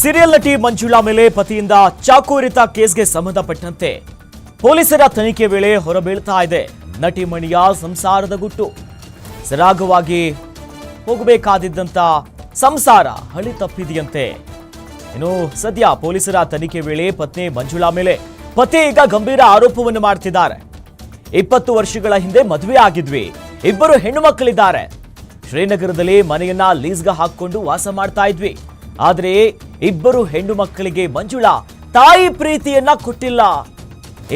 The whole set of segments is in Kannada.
ಸೀರಿಯಲ್ ನಟಿ ಮಂಜುಳಾ ಮೇಲೆ ಪತಿಯಿಂದ ಚಾಕೂರಿತ ಕೇಸ್ಗೆ ಸಂಬಂಧಪಟ್ಟಂತೆ ಪೊಲೀಸರ ತನಿಖೆ ವೇಳೆ ಹೊರಬೀಳ್ತಾ ಇದೆ ನಟಿ ಮಣಿಯ ಸಂಸಾರದ ಗುಟ್ಟು. ಸರಾಗವಾಗಿ ಹೋಗಬೇಕಾದಿದ್ದಂತ ಸಂಸಾರ ಹಳಿ ತಪ್ಪಿದೆಯಂತೆ. ಇನ್ನು ಸದ್ಯ ಪೊಲೀಸರ ತನಿಖೆ ವೇಳೆ ಪತ್ನಿ ಮಂಜುಳಾ ಮೇಲೆ ಪತಿ ಈಗ ಗಂಭೀರ ಆರೋಪವನ್ನು ಮಾಡ್ತಿದ್ದಾರೆ. ಇಪ್ಪತ್ತು ವರ್ಷಗಳ ಹಿಂದೆ ಮದುವೆ ಆಗಿದ್ವಿ, ಇಬ್ಬರು ಹೆಣ್ಣು ಮಕ್ಕಳಿದ್ದಾರೆ ಶ್ರೀನಗರದಲ್ಲಿ ಮನೆಯನ್ನ ಲೀಸ್ಗೆ ಹಾಕೊಂಡು ವಾಸ ಮಾಡ್ತಾ ಇದ್ವಿ. ಆದ್ರೆ ಇಬ್ಬರು ಹೆಣ್ಣು ಮಕ್ಕಳಿಗೆ ಮಂಜುಳಾ ತಾಯಿ ಪ್ರೀತಿಯನ್ನ ಕೊಟ್ಟಿಲ್ಲ.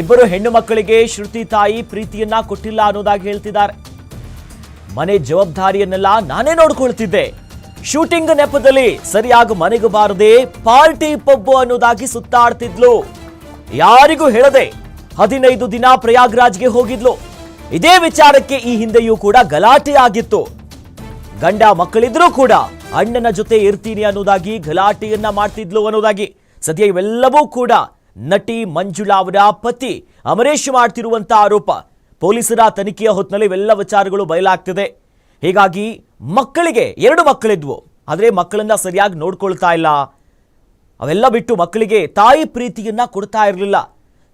ಇಬ್ಬರು ಹೆಣ್ಣು ಮಕ್ಕಳಿಗೆ ಶ್ರುತಿ ತಾಯಿ ಪ್ರೀತಿಯನ್ನ ಕೊಟ್ಟಿಲ್ಲ ಅನ್ನೋದಾಗಿ ಹೇಳ್ತಿದ್ದಾರೆ. ಮನೆ ಜವಾಬ್ದಾರಿಯನ್ನೆಲ್ಲ ನಾನೇ ನೋಡ್ಕೊಳ್ತಿದ್ದೆ. ಶೂಟಿಂಗ್ ನೆಪದಲ್ಲಿ ಸರಿಯಾಗಿ ಮನೆಗೆ ಬಾರದೆ ಪಾರ್ಟಿ ಪಬ್ಬು ಅನ್ನೋದಾಗಿ ಸುತ್ತಾಡ್ತಿದ್ಲು. ಯಾರಿಗೂ ಹೇಳದೆ ಹದಿನೈದು ದಿನ ಪ್ರಯಾಗ್ರಾಜ್ಗೆ ಹೋಗಿದ್ಲು. ಇದೇ ವಿಚಾರಕ್ಕೆ ಈ ಹಿಂದೆಯೂ ಕೂಡ ಗಲಾಟೆ ಆಗಿತ್ತು ಗಂಡ ಮಕ್ಕಳಿದ್ರೂ ಕೂಡ ಅಣ್ಣನ ಜೊತೆ ಇರ್ತೀನಿ ಅನ್ನೋದಾಗಿ ಗಲಾಟೆಯನ್ನ ಮಾಡ್ತಿದ್ಲು ಅನ್ನೋದಾಗಿ. ಸದ್ಯ ಇವೆಲ್ಲವೂ ಕೂಡ ನಟಿ ಮಂಜುಳಾ ಅವರ ಪತಿ ಅಮರೇಶ್ ಮಾಡ್ತಿರುವಂತ ಆರೋಪ. ಪೊಲೀಸರ ತನಿಖೆಯ ಹೊತ್ತಿನಲ್ಲಿ ಇವೆಲ್ಲ ವಿಚಾರಗಳು ಬಯಲಾಗ್ತಿದೆ. ಹೀಗಾಗಿ ಮಕ್ಕಳಿಗೆ ಎರಡು ಮಕ್ಕಳಿದ್ವು. ಆದರೆ ಮಕ್ಕಳನ್ನ ಸರಿಯಾಗಿ ನೋಡ್ಕೊಳ್ತಾ ಇಲ್ಲ. ಅವೆಲ್ಲ ಬಿಟ್ಟು ಮಕ್ಕಳಿಗೆ ತಾಯಿ ಪ್ರೀತಿಯನ್ನ ಕೊಡ್ತಾ ಇರಲಿಲ್ಲ.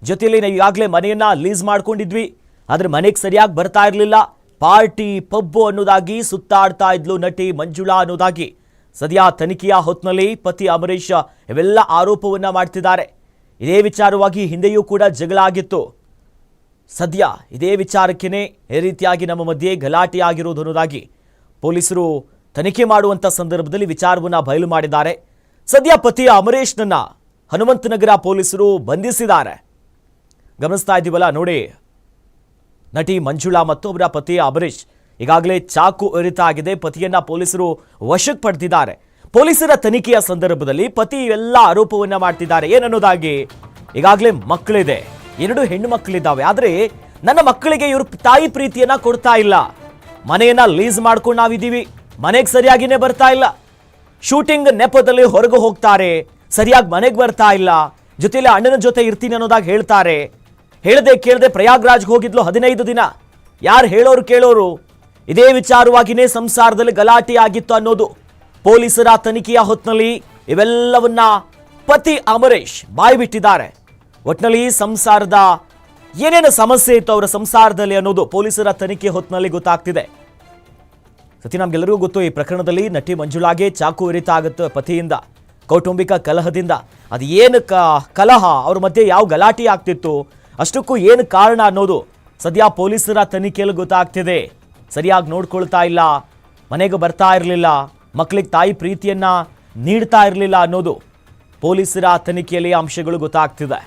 ಜೊತೆಯಲ್ಲಿ ನಾವು ಈಗಾಗಲೇ ಮನೆಯನ್ನ ಲೀಸ್ ಮಾಡ್ಕೊಂಡಿದ್ವಿ. ಆದರೆ ಮನೆಗೆ ಸರಿಯಾಗಿ ಬರ್ತಾ ಇರಲಿಲ್ಲ. ಪಾರ್ಟಿ ಪಬ್ಬು ಅನ್ನೋದಾಗಿ ಸುತ್ತಾಡ್ತಾ ಇದ್ಲು ನಟಿ ಮಂಜುಳಾ ಅನ್ನೋದಾಗಿ. ಸದ್ಯ ತನಿಖೆಯ ಹೊತ್ತಿನಲ್ಲಿ ಪತಿ ಅಮರೀಶ್ ಇವೆಲ್ಲ ಆರೋಪವನ್ನ ಮಾಡ್ತಿದ್ದಾರೆ. ಇದೇ ವಿಚಾರವಾಗಿ ಹಿಂದೆಯೂ ಕೂಡ ಜಗಳ ಆಗಿತ್ತು. ಸದ್ಯ ಇದೇ ವಿಚಾರಕ್ಕೇನೆ ಈ ರೀತಿಯಾಗಿ ನಮ್ಮ ಮಧ್ಯೆ ಗಲಾಟೆ ಆಗಿರುವುದು ಅನ್ನೋದಾಗಿ ಪೊಲೀಸರು ತನಿಖೆ ಮಾಡುವಂತ ಸಂದರ್ಭದಲ್ಲಿ ವಿಚಾರವನ್ನ ಬಯಲು ಮಾಡಿದ್ದಾರೆ. ಸದ್ಯ ಪತಿ ಅಮರೇಶ್ನನ್ನ ಹನುಮಂತನಗರ ಪೊಲೀಸರು ಬಂಧಿಸಿದ್ದಾರೆ. ಗಮನಿಸ್ತಾ ಇದ್ದೀವಲ್ಲ, ನೋಡಿ. ನಟಿ ಮಂಜುಳಾ ಮತ್ತು ಅವರ ಪತಿ ಅಂಬರೀಶ್ ಈಗಾಗಲೇ ಚಾಕು ಎರಿತ ಆಗಿದೆ. ಪತಿಯನ್ನ ಪೊಲೀಸರು ವಶಕ್ಕೆ ಪಡೆದಿದ್ದಾರೆ ಪೊಲೀಸರ ತನಿಖೆಯ ಸಂದರ್ಭದಲ್ಲಿ ಪತಿ ಎಲ್ಲ ಆರೋಪವನ್ನ ಮಾಡ್ತಿದ್ದಾರೆ. ಏನನ್ನೋದಾಗಿ ಈಗಾಗಲೇ ಮಕ್ಕಳಿದೆ. ಎರಡು ಹೆಣ್ಣು ಮಕ್ಕಳಿದ್ದಾವೆ. ಆದರೆ ನನ್ನ ಮಕ್ಕಳಿಗೆ ಇವರು ತಾಯಿ ಪ್ರೀತಿಯನ್ನ ಕೊಡ್ತಾ ಇಲ್ಲ. ಮನೆಯನ್ನ ಲೀಸ್ ಮಾಡ್ಕೊಂಡು ನಾವಿದ್ದೀವಿ. ಮನೆಗೆ ಸರಿಯಾಗಿನೇ ಬರ್ತಾ ಇಲ್ಲ. ಶೂಟಿಂಗ್ ನೆಪದಲ್ಲಿ ಹೊರಗೆ ಹೋಗ್ತಾರೆ. ಸರಿಯಾಗಿ ಮನೆಗೆ ಬರ್ತಾ ಇಲ್ಲ. ಜೊತೆಯಲ್ಲಿ ಅಣ್ಣನ ಜೊತೆ ಇರ್ತೀನಿ ಅನ್ನೋದಾಗಿ ಹೇಳ್ತಾರೆ. ಹೇಳದೆ ಕೇಳದೆ ಪ್ರಯಾಗ್ರಾಜ್ಗೆ ಹೋಗಿದ್ಲು ಹದಿನೈದು ದಿನ. ಯಾರು ಹೇಳೋರು ಕೇಳೋರು? ಇದೇ ವಿಚಾರವಾಗಿನೇ ಸಂಸಾರದಲ್ಲಿ ಗಲಾಟೆ ಆಗಿತ್ತು ಅನ್ನೋದು. ಪೊಲೀಸರ ತನಿಖೆಯ ಹೊತ್ತಿನಲ್ಲಿ ಇವೆಲ್ಲವನ್ನ ಪತಿ ಅಮರೇಶ್ ಬಾಯಿ ಬಿಟ್ಟಿದ್ದಾರೆ ಒಟ್ನಲ್ಲಿ ಸಂಸಾರದ ಏನೇನು ಸಮಸ್ಯೆ ಇತ್ತು ಅವರ ಸಂಸಾರದಲ್ಲಿ ಅನ್ನೋದು ಪೊಲೀಸರ ತನಿಖೆ ಹೊತ್ತಿನಲ್ಲಿ ಗೊತ್ತಾಗ್ತಿದೆ. ಸತಿ ನಮ್ಗೆಲ್ಲರಿಗೂ ಗೊತ್ತು, ಈ ಪ್ರಕರಣದಲ್ಲಿ ನಟಿ ಮಂಜುಳಾಗೆ ಚಾಕು ಇರಿತ ಆಗುತ್ತೆ ಪತಿಯಿಂದ, ಕೌಟುಂಬಿಕ ಕಲಹದಿಂದ. ಅದು ಏನು ಕಲಹ, ಅವ್ರ ಮಧ್ಯೆ ಯಾವ ಗಲಾಟೆ ಆಗ್ತಿತ್ತು? ಅಷ್ಟಕ್ಕೂ ಏನು ಕಾರಣ ಅನ್ನೋದು ಸದ್ಯ ಪೊಲೀಸರ ತನಿಖೆಯಲ್ಲಿ ಗೊತ್ತಾಗ್ತಿದೆ. ಸರಿಯಾಗಿ ನೋಡ್ಕೊಳ್ತಾ ಇಲ್ಲ, ಮನೆಗೆ ಬರ್ತಾ ಇರಲಿಲ್ಲ ಮಕ್ಕಳಿಗೆ ತಾಯಿ ಪ್ರೀತಿಯನ್ನ ನೀಡ್ತಾ ಇರಲಿಲ್ಲ ಅನ್ನೋದು ಪೊಲೀಸರ ತನಿಖೆಯಲ್ಲಿ ಅಂಶಗಳು ಗೊತ್ತಾಗ್ತಿದೆ.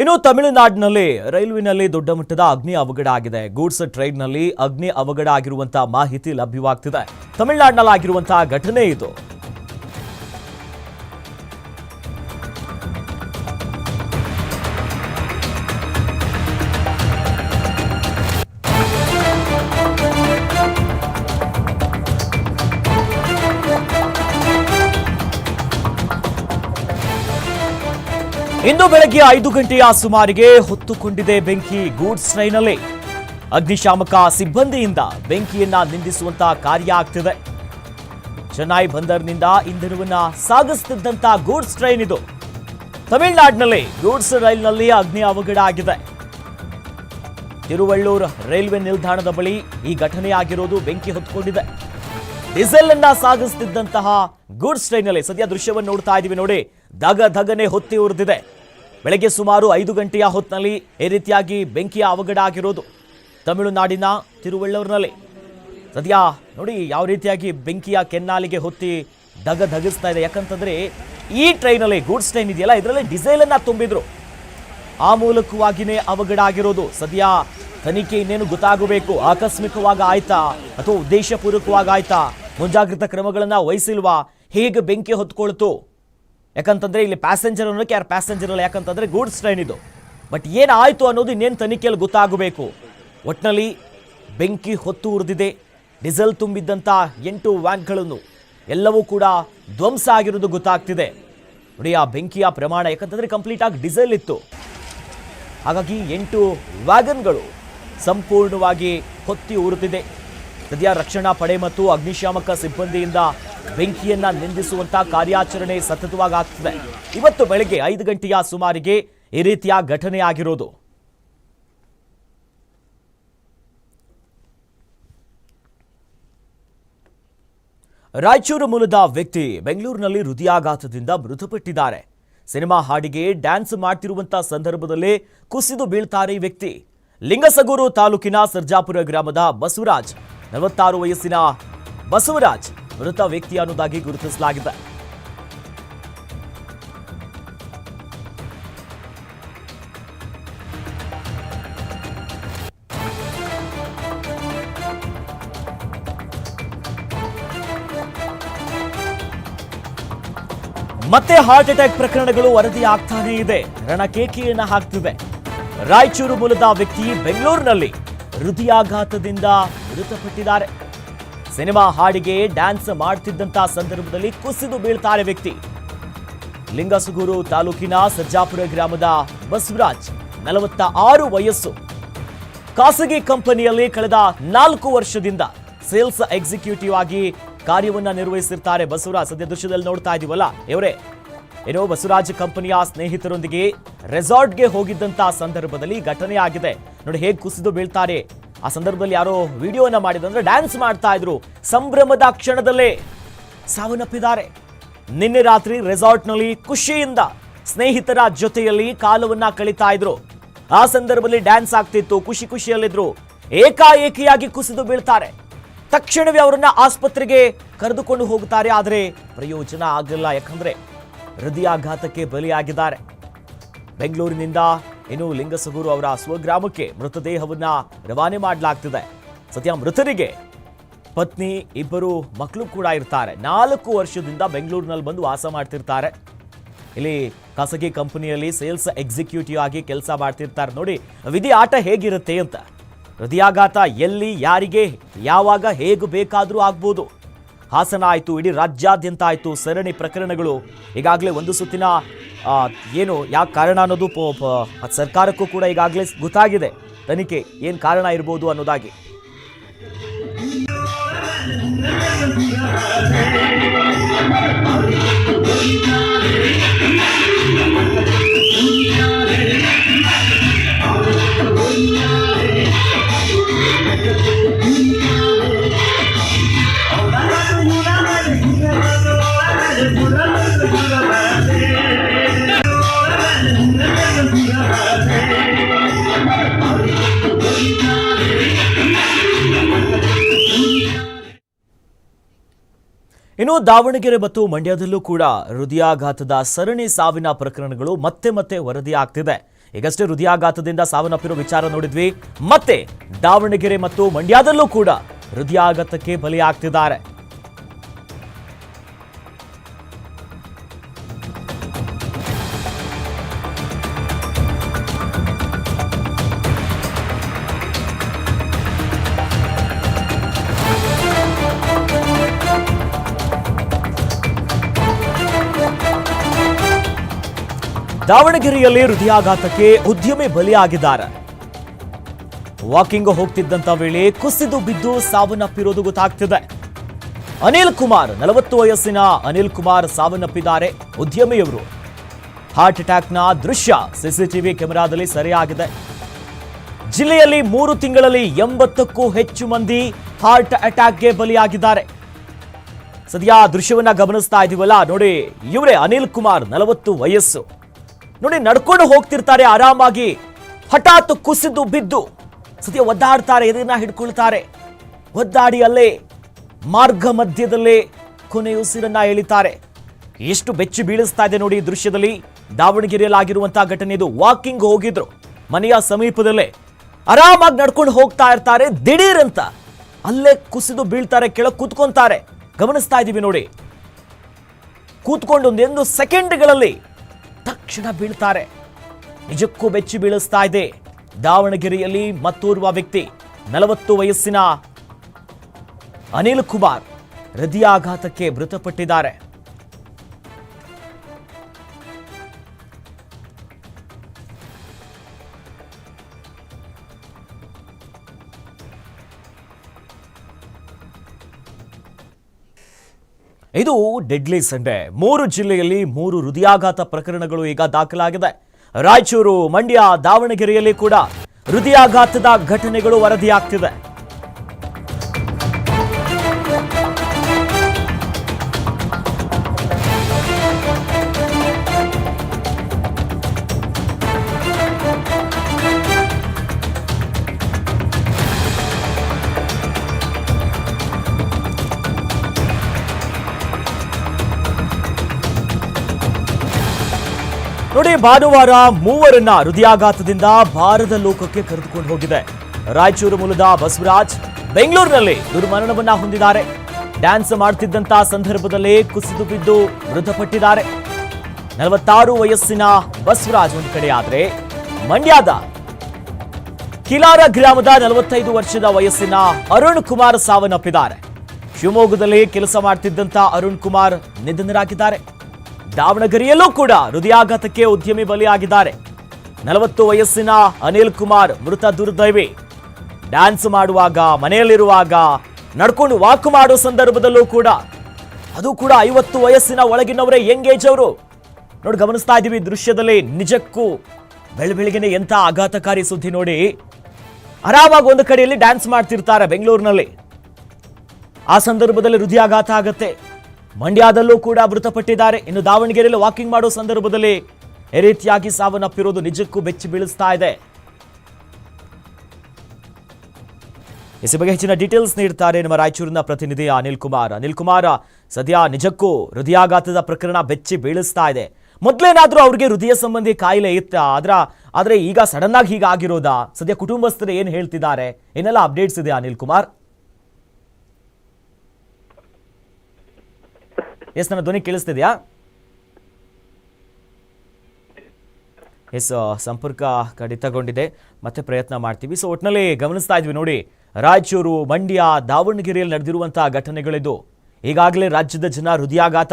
ಇನ್ನು ತಮಿಳುನಾಡಿನಲ್ಲಿ ರೈಲ್ವೆನಲ್ಲಿ ದೊಡ್ಡ ಮಟ್ಟದ ಅಗ್ನಿ ಅವಘಡ ಆಗಿದೆ. ಗೂಡ್ಸ್ ಟ್ರೈನ್ನಲ್ಲಿ ಅಗ್ನಿ ಅವಘಡ ಆಗಿರುವಂತಹ ಮಾಹಿತಿ ಲಭ್ಯವಾಗ್ತಿದೆ. ತಮಿಳುನಾಡಿನಲ್ಲಿ ಆಗಿರುವಂತಹ ಘಟನೆ ಇದು. ಇಂದು ಬೆಳಗ್ಗೆ ಐದು ಗಂಟೆಯ ಸುಮಾರಿಗೆ ಹೊತ್ತುಕೊಂಡಿದೆ ಬೆಂಕಿ ಗೂಡ್ಸ್ ಟ್ರೈನಲ್ಲಿ ಅಗ್ನಿಶಾಮಕ ಸಿಬ್ಬಂದಿಯಿಂದ ಬೆಂಕಿಯನ್ನ ನಿಂದಿಸುವಂತ ಕಾರ್ಯ ಆಗ್ತಿದೆ. ಚೆನ್ನೈ ಬಂದರ್ನಿಂದ ಇಂಧನವನ್ನ ಸಾಗಿಸುತ್ತಿದ್ದಂತ ಗೂಡ್ಸ್ ಟ್ರೈನ್ ಇದು. ತಮಿಳುನಾಡಿನಲ್ಲಿ ಗೂಡ್ಸ್ ರೈಲ್ನಲ್ಲಿ ಅಗ್ನಿ ಅವಘಡ ಆಗಿದೆ. ತಿರುವಳ್ಳೂರ್ ರೈಲ್ವೆ ನಿಲ್ದಾಣದ ಬಳಿ ಈ ಘಟನೆ ಆಗಿರೋದು ಬೆಂಕಿ ಹೊತ್ಕೊಂಡಿದೆ. ಡೀಸೆಲ್ ಅನ್ನ ಸಾಗಿಸುತ್ತಿದ್ದಂತಹ ಗೂಡ್ಸ್ ಟ್ರೈನಲ್ಲಿ ಸದ್ಯ ದೃಶ್ಯವನ್ನು ನೋಡ್ತಾ ಇದೀವಿ ನೋಡಿ. ದಗ ಧಗನೆ ಹೊತ್ತಿ ಉರಿದಿದೆ. ಬೆಳಗ್ಗೆ ಸುಮಾರು ಐದು ಗಂಟೆಯ ಹೊತ್ತಿನಲ್ಲಿ ಈ ರೀತಿಯಾಗಿ ಬೆಂಕಿಯ ಅವಘಡ ಆಗಿರೋದು ತಮಿಳುನಾಡಿನ ತಿರುವಳ್ಳೂರಿನಲ್ಲಿ. ಸದ್ಯ ನೋಡಿ ಯಾವ ರೀತಿಯಾಗಿ ಬೆಂಕಿಯ ಕೆನ್ನಾಲಿಗೆ ಹೊತ್ತಿ ಧಗ ಧಗಿಸ್ತಾ ಇದೆ. ಯಾಕಂತಂದ್ರೆ ಈ ಟ್ರೈನಲ್ಲಿ ಗೂಡ್ಸ್ ಟ್ರೈನ್ ಇದೆಯಲ್ಲ, ಇದರಲ್ಲಿ ಡೀಸೆಲ್ ಅನ್ನ ತುಂಬಿದ್ರು. ಆ ಮೂಲಕವಾಗಿಯೇ ಅವಘಡ ಆಗಿರೋದು. ಸದ್ಯ ತನಿಖೆ ಇನ್ನೇನು ಗೊತ್ತಾಗಬೇಕು. ಆಕಸ್ಮಿಕವಾಗಿ ಆಯ್ತಾ ಅಥವಾ ಉದ್ದೇಶಪೂರ್ವಕವಾಗಿ ಆಯ್ತಾ? ಮುಂಜಾಗ್ರತಾ ಕ್ರಮಗಳನ್ನು ವಹಿಸಿಲ್ವಾ? ಹೇಗೆ ಬೆಂಕಿ ಹೊತ್ಕೊಳ್ತು? ಯಾಕಂತಂದ್ರೆ ಇಲ್ಲಿ ಪ್ಯಾಸೆಂಜರ್ ಅನ್ನೋಕೆ ಯಾರು ಪ್ಯಾಸೆಂಜರ್ ಅಲ್ಲ? ಯಾಕಂತಂದ್ರೆ ಗೂಡ್ಸ್ ಟ್ರೈನ್ ಇದು. ಬಟ್ ಏನಾಯಿತು ಅನ್ನೋದು ಇನ್ನೇನು ತನಿಖೆಯಲ್ಲಿ ಗೊತ್ತಾಗಬೇಕು. ಒಟ್ನಲ್ಲಿ ಬೆಂಕಿ ಹೊತ್ತು ಉರಿದಿದೆ, ಡೀಸೆಲ್ ತುಂಬಿದ್ದಂಥ ಎಂಟು ವ್ಯಾನ್ಗಳನ್ನು, ಎಲ್ಲವೂ ಕೂಡ ಧ್ವಂಸ ಆಗಿರೋದು ಗೊತ್ತಾಗ್ತಿದೆ. ನೋಡಿ, ಆ ಬೆಂಕಿಯ ಪ್ರಮಾಣ, ಯಾಕಂತಂದ್ರೆ ಕಂಪ್ಲೀಟ್ ಆಗಿ ಡೀಸೆಲ್ ಇತ್ತು. ಹಾಗಾಗಿ ಎಂಟು ವ್ಯಾಗನ್ಗಳು ಸಂಪೂರ್ಣವಾಗಿ ಹೊತ್ತಿ ಉರಿದಿದೆ. ಸದ್ಯ ರಕ್ಷಣಾ ಪಡೆ ಮತ್ತು ಅಗ್ನಿಶಾಮಕ ಸಿಬ್ಬಂದಿಯಿಂದ ಬೆಂಕಿಯನ್ನ ನಿಂದಿಸುವಂತಹ ಕಾರ್ಯಾಚರಣೆ ಸತತವಾಗಿ ಆಗ್ತಿದೆ ಇವತ್ತು ಬೆಳಗ್ಗೆ ಐದು ಗಂಟೆಯ ಸುಮಾರಿಗೆ ಈ ರೀತಿಯ ಘಟನೆ ಆಗಿರೋದು. ರಾಯಚೂರು ಮೂಲದ ವ್ಯಕ್ತಿ ಬೆಂಗಳೂರಿನಲ್ಲಿ ಹೃದಯಾಘಾತದಿಂದ ಮೃತಪಟ್ಟಿದ್ದಾರೆ. ಸಿನಿಮಾ ಹಾಡಿಗೆ ಡ್ಯಾನ್ಸ್ ಮಾಡ್ತಿರುವಂತಹ ಸಂದರ್ಭದಲ್ಲೇ ಕುಸಿದು ಬೀಳ್ತಾರೆ ವ್ಯಕ್ತಿ. ಲಿಂಗಸಗೂರು ತಾಲೂಕಿನ ಸರ್ಜಾಪುರ ಗ್ರಾಮದ ಬಸವರಾಜ್ ನಲವತ್ತಾರು ವಯಸ್ಸಿನ ಬಸವರಾಜ್ ಮೃತ ವ್ಯಕ್ತಿ ಅನ್ನೋದಾಗಿ ಗುರುತಿಸಲಾಗಿದೆ. ಮತ್ತೆ ಹಾರ್ಟ್ ಅಟ್ಯಾಕ್ ಪ್ರಕರಣಗಳು ವರದಿ ಆಗ್ತಾನೇ ಇದೆ. ರಣಕೇಕೆಯನ್ನು ಹಾಕ್ತಿದೆ. ರಾಯಚೂರು ಮೂಲದ ವ್ಯಕ್ತಿ ಬೆಂಗಳೂರಿನಲ್ಲಿ ಹೃದಯಾಘಾತದಿಂದ ಮೃತಪಟ್ಟಿದ್ದಾರೆ. ಸಿನಿಮಾ ಹಾಡಿಗೆ ಡ್ಯಾನ್ಸ್ ಮಾಡ್ತಿದ್ದಂತ ಸಂದರ್ಭದಲ್ಲಿ ಕುಸಿದು ಬೀಳ್ತಾರೆ ವ್ಯಕ್ತಿ. ಲಿಂಗಸುಗೂರು ತಾಲೂಕಿನ ಸರ್ಜಾಪುರ ಗ್ರಾಮದ ಬಸವರಾಜ್ ನಲವತ್ತ ಆರು ವಯಸ್ಸು. ಖಾಸಗಿ ಕಂಪನಿಯಲ್ಲಿ ಕಳೆದ ನಾಲ್ಕು ವರ್ಷದಿಂದ ಸೇಲ್ಸ್ ಎಕ್ಸಿಕ್ಯೂಟಿವ್ ಆಗಿ ಕಾರ್ಯವನ್ನ ನಿರ್ವಹಿಸಿರ್ತಾರೆ ಬಸವರಾಜ್. ಸದ್ಯ ದೃಶ್ಯದಲ್ಲಿ ನೋಡ್ತಾ ಇದೀವಲ್ಲ. ಇವರೇ ಏನೋ ಬಸವರಾಜ್ ಕಂಪನಿಯ ಸ್ನೇಹಿತರೊಂದಿಗೆ ರೆಸಾರ್ಟ್ಗೆ ಹೋಗಿದ್ದಂತ ಸಂದರ್ಭದಲ್ಲಿ ಘಟನೆ ಆಗಿದೆ ನೋಡಿ ಹೇಗೆ ಕುಸಿದು ಬೀಳ್ತಾರೆ. ಆ ಸಂದರ್ಭದಲ್ಲಿ ಯಾರೋ ವಿಡಿಯೋನ ಮಾಡಿದಂದ್ರೆ ಡ್ಯಾನ್ಸ್ ಮಾಡ್ತಾ ಇದ್ರು. ಸಂಭ್ರಮದ ಕ್ಷಣದಲ್ಲೇ ಸಾವನ್ನಪ್ಪಿದ್ದಾರೆ. ನಿನ್ನೆ ರಾತ್ರಿ ರೆಸಾರ್ಟ್ನಲ್ಲಿ ಖುಷಿಯಿಂದ ಸ್ನೇಹಿತರ ಜೊತೆಯಲ್ಲಿ ಕಾಲವನ್ನ ಕಳೀತಾ ಇದ್ರು. ಆ ಸಂದರ್ಭದಲ್ಲಿ ಡ್ಯಾನ್ಸ್ ಆಗ್ತಿತ್ತು, ಖುಷಿ ಖುಷಿಯಲ್ಲಿದ್ರು. ಏಕಾಏಕಿಯಾಗಿ ಕುಸಿದು ಬೀಳ್ತಾರೆ. ತಕ್ಷಣವೇ ಅವರನ್ನ ಆಸ್ಪತ್ರೆಗೆ ಕರೆದುಕೊಂಡು ಹೋಗುತ್ತಾರೆ, ಆದರೆ ಪ್ರಯೋಜನ ಆಗಲಿಲ್ಲ. ಯಾಕಂದ್ರೆ ಹೃದಯಾಘಾತಕ್ಕೆ ಬಲಿಯಾಗಿದ್ದಾರೆ. ಬೆಂಗಳೂರಿನಿಂದ ಇನ್ನು ಲಿಂಗಸಗೂರು ಅವರ ಸ್ವಗ್ರಾಮಕ್ಕೆ ಮೃತದೇಹವನ್ನ ರವಾನೆ ಮಾಡಲಾಗ್ತಿದೆ. ಸದ್ಯ ಮೃತರಿಗೆ ಪತ್ನಿ, ಇಬ್ಬರು ಮಕ್ಕಳು ಕೂಡ ಇರ್ತಾರೆ. ನಾಲ್ಕು ವರ್ಷದಿಂದ ಬೆಂಗಳೂರಿನಲ್ಲಿ ಬಂದು ವಾಸ ಮಾಡ್ತಿರ್ತಾರೆ. ಇಲ್ಲಿ ಖಾಸಗಿ ಕಂಪನಿಯಲ್ಲಿ ಸೇಲ್ಸ್ ಎಕ್ಸಿಕ್ಯೂಟಿವ್ ಆಗಿ ಕೆಲಸ ಮಾಡ್ತಿರ್ತಾರೆ. ನೋಡಿ, ವಿಧಿ ಆಟ ಹೇಗಿರುತ್ತೆ ಅಂತ. ಹೃದಯಾಘಾತ ಎಲ್ಲಿ, ಯಾರಿಗೆ, ಯಾವಾಗ, ಹೇಗೆ ಬೇಕಾದರೂ ಆಗ್ಬೋದು. ಹಾಸನ ಆಯಿತು, ಇಡೀ ರಾಜ್ಯಾದ್ಯಂತ ಆಯಿತು, ಸರಣಿ ಪ್ರಕರಣಗಳು ಈಗಾಗಲೇ ಒಂದು ಸುತ್ತಿನ ಏನು, ಯಾಕೆ ಕಾರಣ ಅನ್ನೋದು ಸರ್ಕಾರಕ್ಕೂ ಕೂಡ ಈಗಾಗಲೇ ಗೊತ್ತಾಗಿದೆ. ತನಿಖೆ ಏನು ಕಾರಣ ಇರ್ಬೋದು ಅನ್ನೋದಾಗಿ. ಇನ್ನು ದಾವಣಗೆರೆ ಮತ್ತು ಮಂಡ್ಯದಲ್ಲೂ ಕೂಡ ಹೃದಯಾಘಾತದ ಸರಣಿ ಸಾವಿನ ಪ್ರಕರಣಗಳು ಮತ್ತೆ ಮತ್ತೆ ವರದಿ ಆಗ್ತಿದೆ. ಈಗಷ್ಟೇ ಹೃದಯಾಘಾತದಿಂದ ಸಾವನ್ನಪ್ಪಿರೋ ವಿಚಾರ ನೋಡಿದ್ವಿ. ಮತ್ತೆ ದಾವಣಗೆರೆ ಮತ್ತು ಮಂಡ್ಯದಲ್ಲೂ ಕೂಡ ಹೃದಯಾಘಾತಕ್ಕೆ ಬಲಿಯಾಗ್ತಿದ್ದಾರೆ. ದಾವಣಗೆರೆಯಲ್ಲಿ ಹೃದಯಾಘಾತಕ್ಕೆ ಉದ್ಯಮಿ ಬಲಿಯಾಗಿದ್ದಾರೆ. ವಾಕಿಂಗ್ ಹೋಗ್ತಿದ್ದಂತ ವೇಳೆ ಕುಸಿದು ಬಿದ್ದು ಸಾವನ್ನಪ್ಪಿರೋದು ಗೊತ್ತಾಗ್ತಿದೆ. ಅನಿಲ್ ಕುಮಾರ್, ನಲವತ್ತು ವಯಸ್ಸಿನ ಅನಿಲ್ ಕುಮಾರ್ ಸಾವನ್ನಪ್ಪಿದ್ದಾರೆ ಉದ್ಯಮಿಯವರು. ಹಾರ್ಟ್ ಅಟ್ಯಾಕ್ನ ದೃಶ್ಯ ಸಿಸಿಟಿವಿ ಕ್ಯಾಮೆರಾದಲ್ಲಿ ಸೆರೆಯಾಗಿದೆ. ಜಿಲ್ಲೆಯಲ್ಲಿ ಮೂರು ತಿಂಗಳಲ್ಲಿ ಎಂಬತ್ತಕ್ಕೂ ಹೆಚ್ಚು ಮಂದಿ ಹಾರ್ಟ್ ಅಟ್ಯಾಕ್ಗೆ ಬಲಿಯಾಗಿದ್ದಾರೆ. ಸದ್ಯ ದೃಶ್ಯವನ್ನ ಗಮನಿಸ್ತಾ ಇದೀವಲ್ಲ, ನೋಡಿ, ಇವರೇ ಅನಿಲ್ ಕುಮಾರ್, ನಲವತ್ತು ವಯಸ್ಸು. ನೋಡಿ, ನಡ್ಕೊಂಡು ಹೋಗ್ತಿರ್ತಾರೆ, ಆರಾಮಾಗಿ. ಹಠಾತ್ ಕುಸಿದು ಬಿದ್ದು ಸದ್ಯ ಒದ್ದಾಡ್ತಾರೆ ಎದನ್ನ ಹಿಡ್ಕೊಳ್ತಾರೆ. ಒದ್ದಾಡಿ ಅಲ್ಲೇ ಮಾರ್ಗ ಮಧ್ಯದಲ್ಲೇ ಕೊನೆಯುಸಿರನ್ನ ಎಳಿತಾರೆ. ಎಷ್ಟು ಬೆಚ್ಚಿ ಬೀಳಿಸ್ತಾ ಇದೆ ನೋಡಿ ಈ ದೃಶ್ಯದಲ್ಲಿ. ದಾವಣಗೆರೆಯಲ್ಲಿ ಆಗಿರುವಂತಹ ಘಟನೆ ಇದು. ವಾಕಿಂಗ್ ಹೋಗಿದ್ರು. ಮನೆಯ ಸಮೀಪದಲ್ಲೇ ಆರಾಮಾಗಿ ನಡ್ಕೊಂಡು ಹೋಗ್ತಾ ಇರ್ತಾರೆ. ದಿಢೀರ್ ಅಂತ ಅಲ್ಲೇ ಕುಸಿದು ಬೀಳ್ತಾರೆ, ಕೆಳಗೆ ಕೂತ್ಕೊಂತಾರೆ. ಗಮನಿಸ್ತಾ ಇದೀವಿ ನೋಡಿ. ಕೂತ್ಕೊಂಡು ಒಂದೆಂದು ಸೆಕೆಂಡ್ಗಳಲ್ಲಿ ತಕ್ಷಣ ಬೀಳ್ತಾರೆ. ನಿಜಕ್ಕೂ ಬೆಚ್ಚಿ ಬೀಳಿಸ್ತಾ ಇದೆ. ದಾವಣಗೆರೆಯಲ್ಲಿ ಮತ್ತೋರ್ವ ವ್ಯಕ್ತಿ, ನಲವತ್ತು ವಯಸ್ಸಿನ ಅನಿಲ್ ಕುಮಾರ್, ಹೃದಯಾಘಾತಕ್ಕೆ ಮೃತಪಟ್ಟಿದ್ದಾರೆ. ಇದು ಡೆಡ್ಲಿ ಸಂಡೆ. ಮೂರು ಜಿಲ್ಲೆಯಲ್ಲಿ ಮೂರು ಹೃದಯಾಘಾತ ಪ್ರಕರಣಗಳು ಈಗ ದಾಖಲಾಗಿದೆ. ರಾಯಚೂರು, ಮಂಡ್ಯ, ದಾವಣಗೆರೆಯಲ್ಲಿ ಕೂಡ ಹೃದಯಾಘಾತದ ಘಟನೆಗಳು ವರದಿಯಾಗ್ತಿದೆ. ಭಾನುವಾರ ಮೂವರನ್ನ ಹೃದಯಾಘಾತದಿಂದ ಭಾರದ ಲೋಕಕ್ಕೆ ಕರೆದುಕೊಂಡು ಹೋಗಿದೆ. ರಾಯಚೂರು ಮೂಲದ ಬಸವರಾಜ್ ಬೆಂಗಳೂರಿನಲ್ಲಿ ದುರ್ಮರಣವನ್ನ ಹೊಂದಿದ್ದಾರೆ. ಡ್ಯಾನ್ಸ್ ಮಾಡ್ತಿದ್ದಂತ ಸಂದರ್ಭದಲ್ಲೇ ಕುಸಿದು ಬಿದ್ದು ಮೃತಪಟ್ಟಿದ್ದಾರೆ. ನಲವತ್ತಾರು ವಯಸ್ಸಿನ ಬಸವರಾಜ್ ಒಂದು ಕಡೆ ಆದ್ರೆ ಮಂಡ್ಯದ ಕಿಲಾರ ಗ್ರಾಮದ ನಲವತ್ತೈದು ವರ್ಷದ ವಯಸ್ಸಿನ ಅರುಣ್ ಕುಮಾರ್ ಸಾವನ್ನಪ್ಪಿದ್ದಾರೆ. ಶಿವಮೊಗ್ಗದಲ್ಲಿ ಕೆಲಸ ಮಾಡ್ತಿದ್ದಂತ ಅರುಣ್ ಕುಮಾರ್ ನಿಧನರಾಗಿದ್ದಾರೆ. ದಾವಣಗೆರೆಯಲ್ಲೂ ಕೂಡ ಹೃದಯಾಘಾತಕ್ಕೆ ಉದ್ಯಮಿ ಬಲಿಯಾಗಿದ್ದಾರೆ. ನಲವತ್ತು ವಯಸ್ಸಿನ ಅನಿಲ್ ಕುಮಾರ್ ಮೃತ ದುರ್ದೈವಿ. ಡ್ಯಾನ್ಸ್ ಮಾಡುವಾಗ, ಮನೆಯಲ್ಲಿರುವಾಗ, ನಡ್ಕೊಂಡು ವಾಕ್ ಮಾಡೋ ಸಂದರ್ಭದಲ್ಲೂ ಕೂಡ. ಅದು ಕೂಡ ಐವತ್ತು ವಯಸ್ಸಿನ ಒಳಗಿನವರೇ ಯಂಗ್ ಏಜ್ ಅವರು. ನೋಡಿ ಗಮನಿಸ್ತಾ ಇದ್ದೀವಿ ದೃಶ್ಯದಲ್ಲಿ ನಿಜಕ್ಕೂ ಬೆಳ ಬೆಳಿಗ್ಗೆನೆ ಎಂಥ ಆಘಾತಕಾರಿ ಸುದ್ದಿ ನೋಡಿ. ಆರಾಮಾಗಿ ಒಂದು ಕಡೆಯಲ್ಲಿ ಡ್ಯಾನ್ಸ್ ಮಾಡ್ತಿರ್ತಾರೆ ಬೆಂಗಳೂರಿನಲ್ಲಿ. ಆ ಸಂದರ್ಭದಲ್ಲಿ ಹೃದಯಾಘಾತ ಆಗತ್ತೆ. ಮಂಡ್ಯದಲ್ಲೂ ಕೂಡ ಮೃತಪಟ್ಟಿದ್ದಾರೆ. ಇನ್ನು ದಾವಣಗೆರೆಯಲ್ಲಿ ವಾಕಿಂಗ್ ಮಾಡೋ ಸಂದರ್ಭದಲ್ಲಿ ಈ ರೀತಿಯಾಗಿ ಸಾವನ್ನಪ್ಪಿರೋದು ನಿಜಕ್ಕೂ ಬೆಚ್ಚಿ ಬೀಳಿಸ್ತಾ ಇದೆ. ಇಸಿ ಬಗ್ಗೆ ಹೆಚ್ಚಿನ ಡೀಟೇಲ್ಸ್ ನೀಡ್ತಾರೆ ನಮ್ಮ ರಾಯಚೂರಿನ ಪ್ರತಿನಿಧಿ ಅನಿಲ್ ಕುಮಾರ್. ಅನಿಲ್ ಕುಮಾರ್, ಸದ್ಯ ನಿಜಕ್ಕೂ ಹೃದಯಾಘಾತದ ಪ್ರಕರಣ ಬೆಚ್ಚಿ ಬೀಳಿಸ್ತಾ ಇದೆ. ಮೊದಲೇನಾದ್ರೂ ಅವ್ರಿಗೆ ಹೃದಯ ಸಂಬಂಧಿ ಕಾಯಿಲೆ ಇತ್ತ, ಆದ್ರ, ಆದ್ರೆ ಈಗ ಸಡನ್ ಆಗಿ ಹೀಗಾಗಿರೋದಾ? ಸದ್ಯ ಕುಟುಂಬಸ್ಥರು ಏನ್ ಹೇಳ್ತಿದ್ದಾರೆ? ಏನೆಲ್ಲ ಅಪ್ಡೇಟ್ಸ್ ಇದೆ ಅನಿಲ್ ಕುಮಾರ್. ಎಸ್, ನನ್ನ ಧ್ವನಿ ಕೇಳಿಸ್ತಿದ್ಯಾ? ಎಸ್ ಸಂಪರ್ಕ ಕಡಿತಗೊಂಡಿದೆ. ಮತ್ತೆ ಪ್ರಯತ್ನ ಮಾಡ್ತೀವಿ. ಸೊ ಒಟ್ಟಿನಲ್ಲಿ ಗಮನಿಸ್ತಾ ಇದ್ವಿ ನೋಡಿ. ರಾಯಚೂರು, ಮಂಡ್ಯ, ದಾವಣಗೆರೆಯಲ್ಲಿ ನಡೆದಿರುವಂತಹ ಘಟನೆಗಳಿದು. ಈಗಾಗಲೇ ರಾಜ್ಯದ ಜನ ಹೃದಯಾಘಾತ.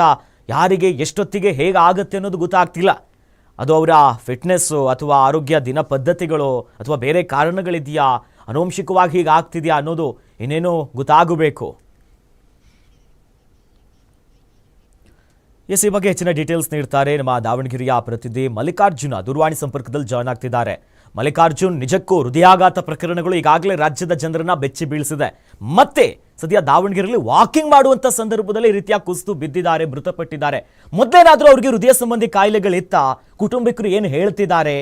ಯಾರಿಗೆ ಎಷ್ಟೊತ್ತಿಗೆ ಹೇಗೆ ಆಗುತ್ತೆ ಅನ್ನೋದು ಗೊತ್ತಾಗ್ತಿಲ್ಲ. ಅದು ಅವರ ಫಿಟ್ನೆಸ್ಸು ಅಥವಾ ಆರೋಗ್ಯ ದಿನ ಪದ್ಧತಿಗಳು ಅಥವಾ ಬೇರೆ ಕಾರಣಗಳಿದೆಯಾ? ಅನುವಂಶಿಕವಾಗಿ ಹೀಗೆ ಆಗ್ತಿದೆಯಾ ಅನ್ನೋದು ಇನ್ನೇನು ಗೊತ್ತಾಗಬೇಕು. ಎಸ್ ಈ ಬಗ್ಗೆ ಹೆಚ್ಚಿನ ಡೀಟೇಲ್ಸ್ ನೀಡ್ತಾರೆ ನಮ್ಮ ದಾವಣಗೆರೆಯ ಪ್ರತಿನಿಧಿ ಮಲ್ಲಿಕಾರ್ಜುನ. ದೂರವಾಣಿ ಸಂಪರ್ಕದಲ್ಲಿ ಜಾಯ್ನ್ ಆಗ್ತಿದ್ದಾರೆ. ಮಲ್ಲಿಕಾರ್ಜುನ್, ನಿಜಕ್ಕೂ ಹೃದಯಾಘಾತ ಪ್ರಕರಣಗಳು ಈಗಾಗಲೇ ರಾಜ್ಯದ ಜನರನ್ನ ಬೆಚ್ಚಿ ಬೀಳಿಸಿದೆ. ಮತ್ತೆ ಸದ್ಯ ದಾವಣಗೆರೆಯಲ್ಲಿ ವಾಕಿಂಗ್ ಮಾಡುವಂತ ಸಂದರ್ಭದಲ್ಲಿ ರೀತಿಯ ಕುಸಿದು ಬಿದ್ದಿದ್ದಾರೆ, ಮೃತಪಟ್ಟಿದ್ದಾರೆ. ಮೊದಲೇನಾದರೂ ಅವರಿಗೆ ಹೃದಯ ಸಂಬಂಧಿ ಕಾಯಿಲೆಗಳಿತ್ತ ಕುಟುಂಬಿಕರು ಏನು ಹೇಳ್ತಿದ್ದಾರೆ?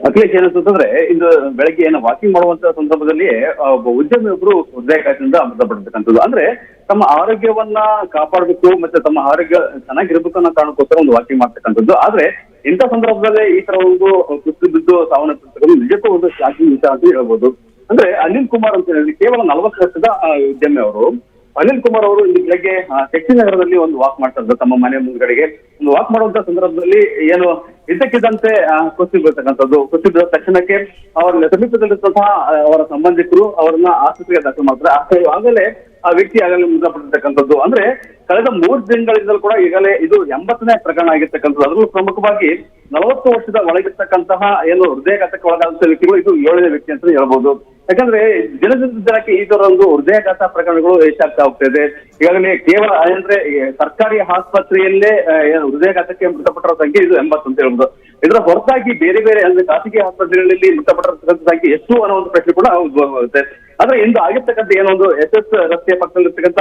ಅಖಿಲೇಶ್ ಏನಂತಂದ್ರೆ ಇಂದು ಬೆಳಗ್ಗೆ ಏನು ವಾಕಿಂಗ್ ಮಾಡುವಂತ ಸಂದರ್ಭದಲ್ಲಿ ಒಬ್ಬ ಉದ್ಯಮಿ ಒಬ್ರು ಹೃದಯಾಘಾತದಿಂದ ಮೃತಪಡ್ತಕ್ಕಂಥದ್ದು ಅಂದ್ರೆ ತಮ್ಮ ಆರೋಗ್ಯವನ್ನ ಕಾಪಾಡಬೇಕು ಮತ್ತೆ ತಮ್ಮ ಆರೋಗ್ಯ ಚೆನ್ನಾಗಿರ್ಬೇಕು ಅನ್ನೋ ಕಾರಣಕ್ಕೋಸ್ಕರ ಒಂದು ವಾಕಿಂಗ್ ಮಾಡ್ತಕ್ಕಂಥದ್ದು. ಆದ್ರೆ ಇಂಥ ಸಂದರ್ಭದಲ್ಲೇ ಈ ತರ ಒಂದು ಕುಸಿದು ಬಿದ್ದು ಸಾವನ್ನಪ್ಪಿರ್ತಕ್ಕಂಥ ನಿಜಕ್ಕೂ ಒಂದು ಶಾಕಿಂಗ್ ವಿಚಾರ ಅಂತ ಹೇಳ್ಬೋದು. ಅಂದ್ರೆ ಅನಿಲ್ ಕುಮಾರ್ ಅಂತ ಹೇಳಿ ಕೇವಲ ನಲವತ್ತು ವರ್ಷದ ಉದ್ಯಮಿ ಅವರು. ಅನಿಲ್ ಕುಮಾರ್ ಅವರು ಇಂದು ಬೆಳಗ್ಗೆ ಆ, ಶಕ್ತಿ ನಗರದಲ್ಲಿ ಒಂದು ವಾಕ್ ಮಾಡ್ತಾ ತಮ್ಮ ಮನೆ ಮುಂದ್ಗಡೆಗೆ. ಒಂದು ವಾಕ್ ಮಾಡುವಂತ ಸಂದರ್ಭದಲ್ಲಿ ಏನು ಇದ್ದಕ್ಕಿದ್ದಂತೆ ಕುಸಿದು ಬೀಳ್ತಕ್ಕಂಥದ್ದು. ಕುಸಿದು ಬಿದ್ದ ತಕ್ಷಣಕ್ಕೆ ಅವರ ಸಮೀಪದಲ್ಲಿರುವಂತಹ ಅವರ ಸಂಬಂಧಿಕರು ಅವರನ್ನ ಆಸ್ಪತ್ರೆಗೆ ದಾಖಲು ಮಾಡ್ತಾರೆ. ಆದ್ರೆ ಆಗಲೇ ಆ ವ್ಯಕ್ತಿ ಆಗಲೇ ಮೃತಪಟ್ಟಿರ್ತಕ್ಕಂಥದ್ದು. ಅಂದ್ರೆ, ಕಳೆದ ಮೂರು ದಿನಗಳಿಂದಲೂ ಕೂಡ ಈಗಲೇ ಇದು ಎಂಬತ್ತನೇ ಪ್ರಕರಣ ಆಗಿರ್ತಕ್ಕಂಥದ್ದು. ಅದರಲ್ಲೂ ಪ್ರಮುಖವಾಗಿ ನಲವತ್ತು ವರ್ಷದ ಒಳಗಿರ್ತಕ್ಕಂತಹ ಏನು ಹೃದಯಘಾತಕ್ಕೆ ಒಳಗಾದಂತಹ ವ್ಯಕ್ತಿಗಳು ಇದು ಏಳನೇ ವ್ಯಕ್ತಿ ಅಂತ ಹೇಳ್ಬೋದು. ಯಾಕಂದ್ರೆ ದಿನದಿಂದ ದಿನಕ್ಕೆ ಈ ತರ ಒಂದು ಹೃದಯಾಘಾತ ಪ್ರಕರಣಗಳು ಹೆಚ್ಚಾಗ್ತಾ ಹೋಗ್ತಾ ಇದೆ ಈಗಾಗಲೇ ಕೇವಲ ಅಂದ್ರೆ ಸರ್ಕಾರಿ ಆಸ್ಪತ್ರೆಯಲ್ಲೇ ಏನು ಹೃದಯಾಘಾತಕ್ಕೆ ಮೃತಪಟ್ಟರ ಸಂಖ್ಯೆ ಇದು ಎಂಬತ್ತು ಅಂತ ಹೇಳ್ಬೋದು. ಇದರ ಹೊರತಾಗಿ ಬೇರೆ ಬೇರೆ, ಅಂದ್ರೆ ಖಾಸಗಿ ಆಸ್ಪತ್ರೆಗಳಲ್ಲಿ ಮೃತಪಟ್ಟರ ಸಂಖ್ಯೆ ಎಷ್ಟು ಅನ್ನೋ ಒಂದು ಪ್ರಶ್ನೆ ಕೂಡ ಉದ್ಭವವಾಗುತ್ತೆ ಆದ್ರೆ ಇಂದು ಆಗಿರ್ತಕ್ಕಂಥ ಏನೊಂದು ಎಸ್ ಎಸ್ ರಸ್ತೆಯ ಪಕ್ಕದಲ್ಲಿರ್ತಕ್ಕಂಥ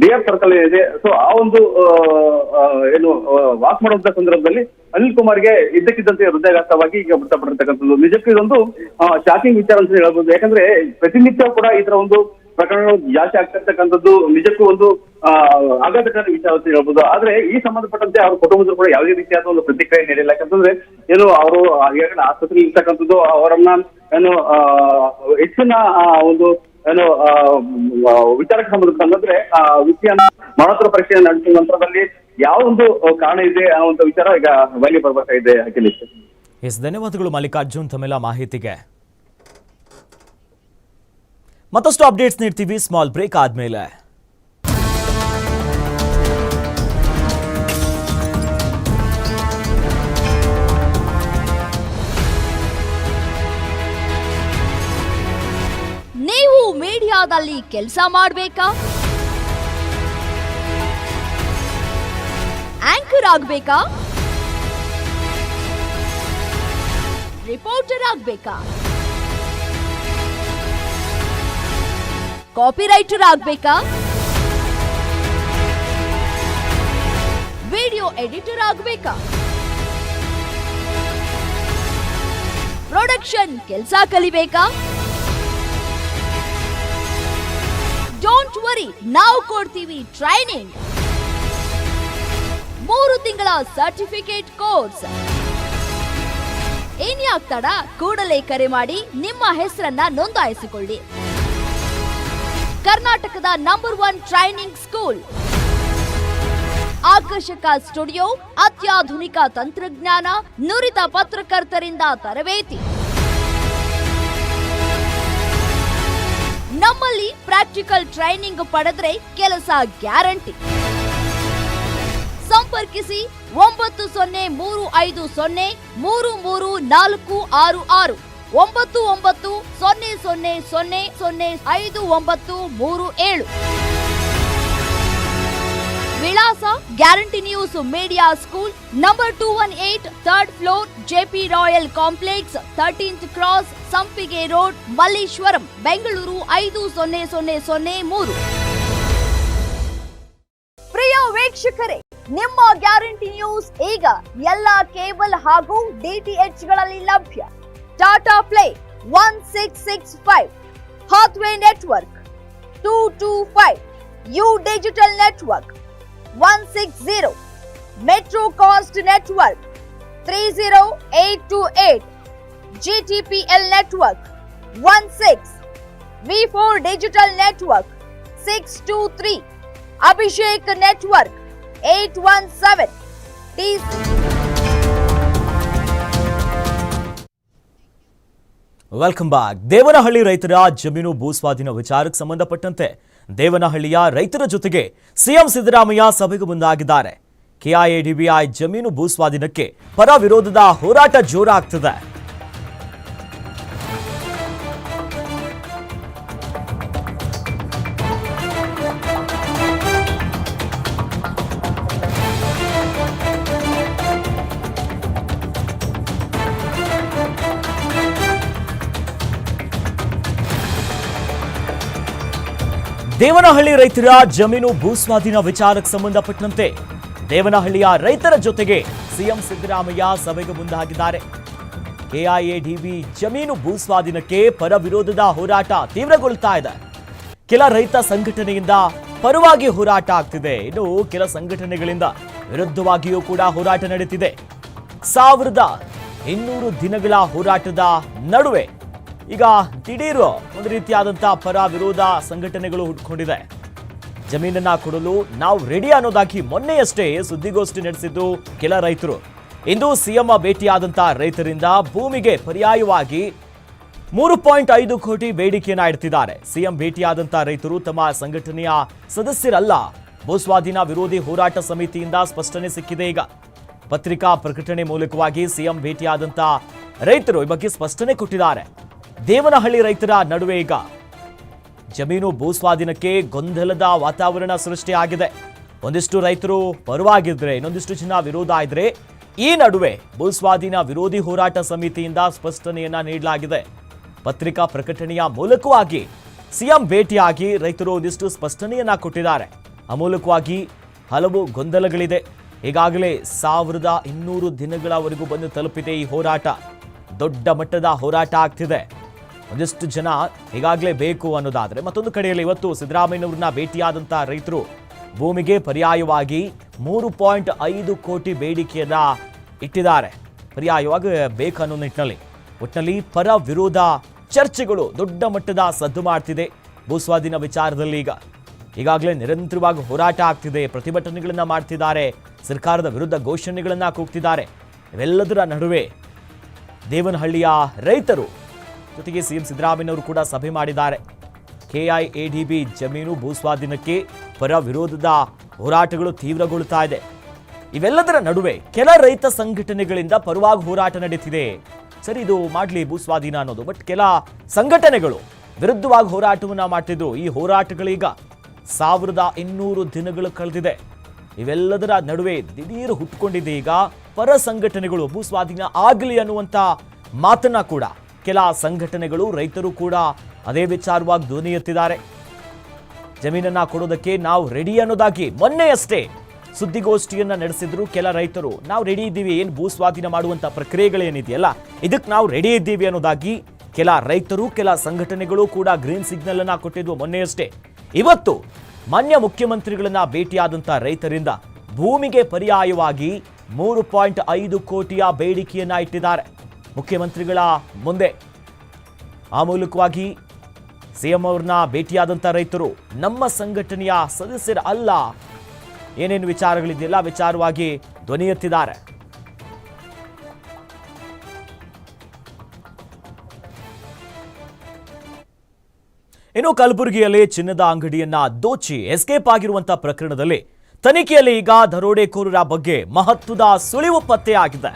ಡಿ ಎಫ್ ಸರ್ಕಲ್ ಇದೆ ಸೊ ಆ ಒಂದು ಏನು ವಾಕ್ ಮಾಡುವಂತ ಸಂದರ್ಭದಲ್ಲಿ ಅನಿಲ್ ಕುಮಾರ್ಗೆ ಇದ್ದಕ್ಕಿದ್ದಂತೆ ಹೃದಯಾಘಾತವಾಗಿ ಈಗ ಮೃತಪಟ್ಟಿರ್ತಕ್ಕಂಥದ್ದು. ನಿಜಕ್ಕೂ ಇದೊಂದು ಶಾಕಿಂಗ್ ವಿಚಾರ ಅಂತ ಹೇಳ್ಬೋದು. ಯಾಕಂದ್ರೆ ಪ್ರತಿನಿತ್ಯ ಕೂಡ ಈ ತರ ಒಂದು ಪ್ರಕರಣಗಳು ಜಾಸ್ತಿ ಆಗ್ತಿರ್ತಕ್ಕಂಥದ್ದು ನಿಜಕ್ಕೂ ಒಂದು ಆಘಾತಕಾರಿ ವಿಚಾರ ಅಂತ ಹೇಳ್ಬೋದು. ಆದ್ರೆ ಈ ಸಂಬಂಧಪಟ್ಟಂತೆ ಅವ್ರ ಕುಟುಂಬದವರು ಕೂಡ ಯಾವುದೇ ರೀತಿಯಾದ ಒಂದು ಪ್ರತಿಕ್ರಿಯೆ ನೀಡಿಲ್ಲ. ಯಾಕಂತಂದ್ರೆ, ಏನು ಅವರು ಈಗಾಗಲೇ ಆಸ್ಪತ್ರೆ ಇರ್ತಕ್ಕಂಥದ್ದು, ಅವರನ್ನ ಏನು ಹೆಚ್ಚಿನ ಒಂದು ಏನು ವಿಚಾರಕ್ಕೆ ಸಂಬಂಧಪಟ್ಟಂತಂದ್ರೆ ಆ ವಿಷಯ ಮರಣೋತ್ತರ ಪರೀಕ್ಷೆ ನಡೆಸಿದ ನಂತರದಲ್ಲಿ ಯಾವ ಒಂದು ಕಾರಣ ಇದೆ ಅನ್ನುವಂಥ ವಿಚಾರ ಈಗ ಬಯಲಿ ಬರ್ಬೇಕಾ ಇದೆ ಅಖಿಲೇಶ್. ಎಸ್ ಧನ್ಯವಾದಗಳು ಮಲ್ಲಿಕಾರ್ಜುನ್ ತಮ್ಮೆಲ್ಲ ಮಾಹಿತಿಗೆ. ಮತ್ತಷ್ಟು ಅಪ್ಡೇಟ್ಸ್ ನೀಡ್ತೀವಿ ಸ್ಮಾಲ್ ಬ್ರೇಕ್ ಆದ್ಮೇಲೆ. ನೀವು ಮೀಡಿಯಾದಲ್ಲಿ ಕೆಲಸ ಮಾಡಬೇಕಾ? Writer ಆಗ್ಬೇಕಾ reporter ಆಗ್ಬೇಕಾ copy writer ಆಗ್ಬೇಕಾ video editor ಆಗ್ಬೇಕಾ ಪ್ರೊಡಕ್ಷನ್ ಕೆಲಸ ಕಲಿಬೇಕಾ ಡೋಂಟ್ ವರಿ ನಾವು ಕೊಡ್ತೀವಿ ಟ್ರೈನಿಂಗ್ ಮೂರು ತಿಂಗಳ ಸರ್ಟಿಫಿಕೇಟ್ ಕೋರ್ಸ್. ಇನ್ಯಾಕ್ ತಡ ಕೂಡಲೇ ಕರೆ ಮಾಡಿ ನಿಮ್ಮ ಹೆಸರನ್ನ ನೋಂದಾಯಿಸಿಕೊಳ್ಳಿ. ಕರ್ನಾಟಕದ ನಂಬರ್ ಒನ್ ಟ್ರೈನಿಂಗ್ ಸ್ಕೂಲ್ ಆಕರ್ಷಕ ಸ್ಟುಡಿಯೋ, ಅತ್ಯಾಧುನಿಕ ತಂತ್ರಜ್ಞಾನ, ನುರಿತ ಪತ್ರಕರ್ತರಿಂದ ತರಬೇತಿ. ನಮ್ಮಲ್ಲಿ ಪ್ರಾಕ್ಟಿಕಲ್ ಟ್ರೈನಿಂಗ್ ಪಡೆದ್ರೆ ಕೆಲಸ ಗ್ಯಾರಂಟಿ ಸಂಪರ್ಕಿಸಿ ಒಂಬತ್ತು ಸೊನ್ನೆ ಮೂರು ಐದು ಸೊನ್ನೆ ಮೂರು ಮೂರು ನಾಲ್ಕು ಆರು ಆರು. ಒಂಬತ್ತು ಒಂಬತ್ತು ಸೊನ್ನೆ ಸೊನ್ನೆ ಸೊನ್ನೆ ಸೊನ್ನೆ ಐದು ಒಂಬತ್ತು ಮೂರು ಏಳು. ವಿಳಾಸ guarantee news media school number two one eight third floor JP royal complex thirteenth cross Sampige road Malleshwaram, Bengaluru ಐದು ಸೊನ್ನೆ ಸೊನ್ನೆ ಸೊನ್ನೆ ಮೂರು. ಪ್ರಿಯ ವೀಕ್ಷಕರೇ ನಿಮ್ಮ ಗ್ಯಾರಂಟಿ ನ್ಯೂಸ್ ಈಗ ಎಲ್ಲ ಕೇಬಲ್ ಹಾಗೂ ಡಿಟಿಎಚ್ಗಳಲ್ಲಿ ಲಭ್ಯ. Tata play one six six five, Hathway network two two five, U digital network one six zero, metro cast network three zero eight two eight GTPL network one six, V four digital network six two three, Abhishek network welcome back Devanahalli ರೈತರ ಜಮೀನು ಭೂಸ್ವಾಧೀನ ವಿಚಾರಕ್ಕೆ ಸಂಬಂಧಪಟ್ಟಂತೆ ದೇವನಹಳ್ಳಿಯ ರೈತರ ಜೊತೆಗೆ ಸಿಎಂ ಸಿದ್ದರಾಮಯ್ಯ ಸಭೆಗೆ ಮುಂದಾಗಿದ್ದಾರೆ. ಕೆಐಎಡಿಬಿಐ ಜಮೀನು ಭೂಸ್ವಾಧೀನಕ್ಕೆ ಪರ ವಿರೋಧದ ಹೋರಾಟ ಜೋರಾಗ್ತಿದೆ. ದೇವನಹಳ್ಳಿ ರೈತರ ಜಮೀನು ಭೂಸ್ವಾಧೀನ ವಿಚಾರಕ್ಕೆ ಸಂಬಂಧಪಟ್ಟಂತೆ ದೇವನಹಳ್ಳಿಯ ರೈತರ ಜೊತೆಗೆ ಸಿಎಂ ಸಿದ್ದರಾಮಯ್ಯ ಸಭೆಗೆ ಮುಂದಾಗಿದ್ದಾರೆ. ಕೆಐಎಡಿಬಿ ಜಮೀನು ಭೂಸ್ವಾಧೀನಕ್ಕೆ ಪರ ವಿರೋಧದ ಹೋರಾಟ ತೀವ್ರಗೊಳ್ತಾ ಇದೆ. ಕೆಲ ರೈತ ಸಂಘಟನೆಯಿಂದ ಪರವಾಗಿ ಹೋರಾಟ ಆಗ್ತಿದೆ. ಇನ್ನು ಕೆಲ ಸಂಘಟನೆಗಳಿಂದ ವಿರುದ್ಧವಾಗಿಯೂ ಕೂಡ ಹೋರಾಟ ನಡೆಯುತ್ತಿದೆ. ಸಾವಿರದ ಇನ್ನೂರು ದಿನಗಳ ಹೋರಾಟದ ನಡುವೆ ಈಗ ದಿಢೀರ್ ಒಂದು ರೀತಿಯಾದಂತಹ ಪರ ವಿರೋಧ ಸಂಘಟನೆಗಳು ಹುಟ್ಕೊಂಡಿದೆ ಜಮೀನನ್ನ ಕೊಡಲು ನಾವು ರೆಡಿ ಅನ್ನೋದಾಗಿ ಮೊನ್ನೆಯಷ್ಟೇ ಸುದ್ದಿಗೋಷ್ಠಿ ನಡೆಸಿದ್ದು ಕೆಲ ರೈತರು. ಇಂದು ಸಿಎಂ ಭೇಟಿಯಾದಂತಹ ರೈತರಿಂದ ಭೂಮಿಗೆ ಪರ್ಯಾಯವಾಗಿ ಮೂರು ಪಾಯಿಂಟ್ ಐದು ಕೋಟಿ ಬೇಡಿಕೆಯನ್ನ ಇಡ್ತಿದ್ದಾರೆ. ಸಿಎಂ ಭೇಟಿಯಾದಂತಹ ರೈತರು ತಮ್ಮ ಸಂಘಟನೆಯ ಸದಸ್ಯರಲ್ಲ. ಭೂಸ್ವಾಧೀನ ವಿರೋಧಿ ಹೋರಾಟ ಸಮಿತಿಯಿಂದ ಸ್ಪಷ್ಟನೆ ಸಿಕ್ಕಿದೆ ಈಗ. ಪತ್ರಿಕಾ ಪ್ರಕಟಣೆ ಮೂಲಕವಾಗಿ ಸಿಎಂ ಭೇಟಿಯಾದಂತಹ ರೈತರು ಈ ಬಗ್ಗೆ ಸ್ಪಷ್ಟನೆ ಕೊಟ್ಟಿದ್ದಾರೆ. ದೇವನಹಳ್ಳಿ ರೈತರ ನಡುವೆ ಈಗ ಜಮೀನು ಭೂಸ್ವಾಧೀನಕ್ಕೆ ಗೊಂದಲದ ವಾತಾವರಣ ಸೃಷ್ಟಿಯಾಗಿದೆ ಒಂದಿಷ್ಟು ರೈತರು ಪರವಾಗಿದ್ರೆ, ಇನ್ನೊಂದಿಷ್ಟು ಜನ ವಿರೋಧ ಇದ್ರೆ ಈ ನಡುವೆ ಭೂಸ್ವಾಧೀನ ವಿರೋಧಿ ಹೋರಾಟ ಸಮಿತಿಯಿಂದ ಸ್ಪಷ್ಟನೆಯನ್ನ ನೀಡಲಾಗಿದೆ. ಪತ್ರಿಕಾ ಪ್ರಕಟಣೆಯ ಮೂಲಕವಾಗಿ ಸಿಎಂ ಭೇಟಿಯಾಗಿ ರೈತರು ಒಂದಿಷ್ಟು ಸ್ಪಷ್ಟನೆಯನ್ನ ಕೊಟ್ಟಿದ್ದಾರೆ. ಅಮೂಲಕವಾಗಿ ಮೂಲಕವಾಗಿ ಹಲವು ಗೊಂದಲಗಳಿದೆ. ಈಗಾಗಲೇ ಸಾವಿರದ ಇನ್ನೂರು ದಿನಗಳವರೆಗೂ ಬಂದು ತಲುಪಿದೆ ಈ ಹೋರಾಟ. ದೊಡ್ಡ ಮಟ್ಟದ ಹೋರಾಟ ಆಗ್ತಿದೆ. ಒಂದಿಷ್ಟು ಜನ ಈಗಾಗಲೇ ಬೇಕು ಅನ್ನೋದಾದರೆ ಮತ್ತೊಂದು ಕಡೆಯಲ್ಲಿ ಇವತ್ತು ಸಿದ್ದರಾಮಯ್ಯನವ್ರನ್ನ ಭೇಟಿಯಾದಂಥ ರೈತರು ಭೂಮಿಗೆ ಪರ್ಯಾಯವಾಗಿ ಮೂರು ಪಾಯಿಂಟ್ ಐದು ಕೋಟಿ ಬೇಡಿಕೆಯನ್ನ ಇಟ್ಟಿದ್ದಾರೆ. ಪರ್ಯಾಯವಾಗಿ ಬೇಕನ್ನೋ ನಿಟ್ಟಿನಲ್ಲಿ. ಒಟ್ಟಿನಲ್ಲಿ ಪರ ವಿರೋಧ ಚರ್ಚೆಗಳು ದೊಡ್ಡ ಮಟ್ಟದ ಸದ್ದು ಮಾಡ್ತಿದೆ ಭೂಸ್ವಾಧೀನ ವಿಚಾರದಲ್ಲಿ ಈಗ. ಈಗಾಗಲೇ ನಿರಂತರವಾಗಿ ಹೋರಾಟ ಆಗ್ತಿದೆ, ಪ್ರತಿಭಟನೆಗಳನ್ನು ಮಾಡ್ತಿದ್ದಾರೆ, ಸರ್ಕಾರದ ವಿರುದ್ಧ ಘೋಷಣೆಗಳನ್ನು ಕೂಗ್ತಿದ್ದಾರೆ. ಇವೆಲ್ಲದರ ನಡುವೆ ದೇವನಹಳ್ಳಿಯ ರೈತರು ಜೊತೆಗೆ ಸಿಎಂ ಸಿದ್ದರಾಮಯ್ಯವರು ಕೂಡ ಸಭೆ ಮಾಡಿದ್ದಾರೆ. ಕೆಐಎಡಿಬಿ ಜಮೀನು ಭೂಸ್ವಾಧೀನಕ್ಕೆ ಪರ ವಿರೋಧದ ಹೋರಾಟಗಳು ತೀವ್ರಗೊಳ್ಳುತ್ತಾ ಇದೆ. ಇವೆಲ್ಲದರ ನಡುವೆ ಕೆಲ ರೈತ ಸಂಘಟನೆಗಳಿಂದ ಪರವಾಗಿ ಹೋರಾಟ ನಡೀತಿದೆ ಸರಿ, ಇದು ಮಾಡ್ಲಿ ಭೂಸ್ವಾಧೀನ ಅನ್ನೋದು, ಬಟ್ ಕೆಲ ಸಂಘಟನೆಗಳು ವಿರುದ್ಧವಾಗಿ ಹೋರಾಟವನ್ನ ಮಾಡ್ತಿದ್ರು. ಈ ಹೋರಾಟಗಳೀಗ ಸಾವಿರದ ಇನ್ನೂರು ದಿನಗಳು ಕಳೆದಿದೆ. ಇವೆಲ್ಲದರ ನಡುವೆ ದಿಢೀರ್ ಹುಟ್ಕೊಂಡಿದೆ ಈಗ ಪರ ಸಂಘಟನೆಗಳು ಭೂ ಸ್ವಾಧೀನ ಆಗಲಿ ಅನ್ನುವಂಥ ಮಾತನ್ನ ಕೂಡ ಕೆಲ ಸಂಘಟನೆಗಳು ರೈತರು ಕೂಡ ಅದೇ ವಿಚಾರವಾಗಿ ಧ್ವನಿ ಎತ್ತಿದ್ದಾರೆ. ಜಮೀನನ್ನ ಕೊಡೋದಕ್ಕೆ ನಾವು ರೆಡಿ ಅನ್ನೋದಾಗಿ ಮೊನ್ನೆಯಷ್ಟೇ ಸುದ್ದಿಗೋಷ್ಠಿಯನ್ನ ನಡೆಸಿದ್ರು ಕೆಲ ರೈತರು. ನಾವು ರೆಡಿ ಇದ್ದೀವಿ, ಏನು ಭೂ ಸ್ವಾಧೀನ ಮಾಡುವಂತ ಪ್ರಕ್ರಿಯೆಗಳೇನಿದೆಯಲ್ಲ ಇದಕ್ಕೆ ನಾವು ರೆಡಿ ಇದ್ದೀವಿ ಅನ್ನೋದಾಗಿ ಕೆಲ ರೈತರು, ಕೆಲ ಸಂಘಟನೆಗಳು ಕೂಡ ಗ್ರೀನ್ ಸಿಗ್ನಲ್ ಅನ್ನ ಕೊಟ್ಟಿದ್ವು ಮೊನ್ನೆಯಷ್ಟೇ ಇವತ್ತು ಮಾನ್ಯ ಮುಖ್ಯಮಂತ್ರಿಗಳನ್ನ ಭೇಟಿಯಾದಂಥ ರೈತರಿಂದ ಭೂಮಿಗೆ ಪರ್ಯಾಯವಾಗಿ ಮೂರು ಪಾಯಿಂಟ್ ಐದು ಕೋಟಿಯ ಬೇಡಿಕೆಯನ್ನ ಇಟ್ಟಿದ್ದಾರೆ. ಮುಖ್ಯಮಂತ್ರಿಗಳ ಮುಂದೆ. ಆ ಮೂಲಕವಾಗಿ ಸಿಎಂ ಅವ್ರನ್ನ ಭೇಟಿಯಾದಂಥ ರೈತರು ನಮ್ಮ ಸಂಘಟನೆಯ ಸದಸ್ಯರ ಅಲ್ಲ. ಏನೇನು ವಿಚಾರಗಳಿದೆಯಲ್ಲ ವಿಚಾರವಾಗಿ ಧ್ವನಿ ಎತ್ತಿದ್ದಾರೆ. ಇನ್ನು ಕಲಬುರಗಿಯಲ್ಲಿ ಚಿನ್ನದ ಅಂಗಡಿಯನ್ನ ದೋಚಿ ಎಸ್ಕೇಪ್ ಆಗಿರುವಂತಹ ಪ್ರಕರಣದಲ್ಲಿ ತನಿಖೆಯಲ್ಲಿ ಈಗ ದರೋಡೆಕೋರರ ಬಗ್ಗೆ ಮಹತ್ವದ ಸುಳಿವು ಪತ್ತೆಯಾಗಿದೆ.